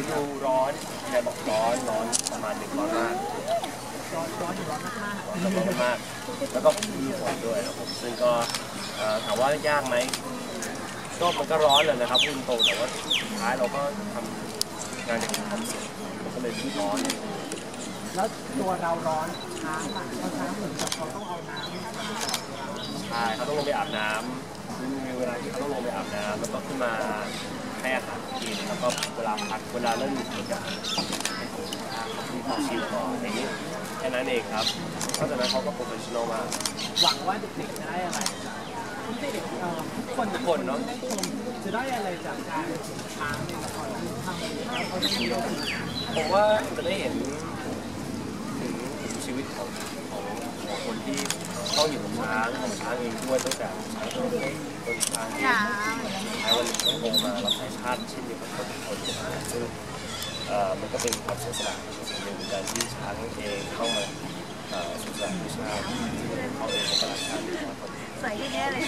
ฤดูร้อนแกบอกร้อนร้อนประมาณหนึ่งร้อนมาก ร้อนร้อนอยู่ร้อนมากร้อนมาก แล้วก็มีฝนด้วยครับผมซึ่งก็ถามว่ายากไหมก็มันก็ร้อนเลยนะครับพูดตรงแต่ว่าสุดท้ายเราก็ทำงานอย่างมีความสุขมันก็เลยที่ร้อน แล้วตัวเราร้อนช้างอะเพราะช้างเหมือนกับเขาต้องเอาน้ำใช่เขาต้องลงไปอาบน้ำมีเวลาที่เขาต้องลงไปอาบน้ำแล้วก็ขึ้นมาให้อาหาร้วก็เวลาพักเวลาเริ่มมีกิจกรรมให้ผมมีความชิลก่อนอย่างนี้แค่นั้นเองครับนอกจากนั้นเขาก็โปรเฟชชั่นอลมากหวังว่าเด็กๆจะได้อะไรจากเด็กทุกคนทุกคนเนอะได้ชมจะได้อะไรจากการเห็นช้างในละครที่ทำเขาจะมีผมว่าจะได้เห็นถึงถึงชีวิตของของของคนที่ต้องอยู่กับช้างของช้างเองด้วยตั้งแต่ช้างตัวเล็กจนช้าง ต้องโตมารับใช้ชาติเช่นเดียวกับคนคนซึ่งมันก็เป็นความเสียสละสิ่งหนึ่งการที่ช้างเองเข้ามาเสียสละเพื่ชาติที่เขาเองก็รักชาติอยู่นะครับใส่ที่แน่เลย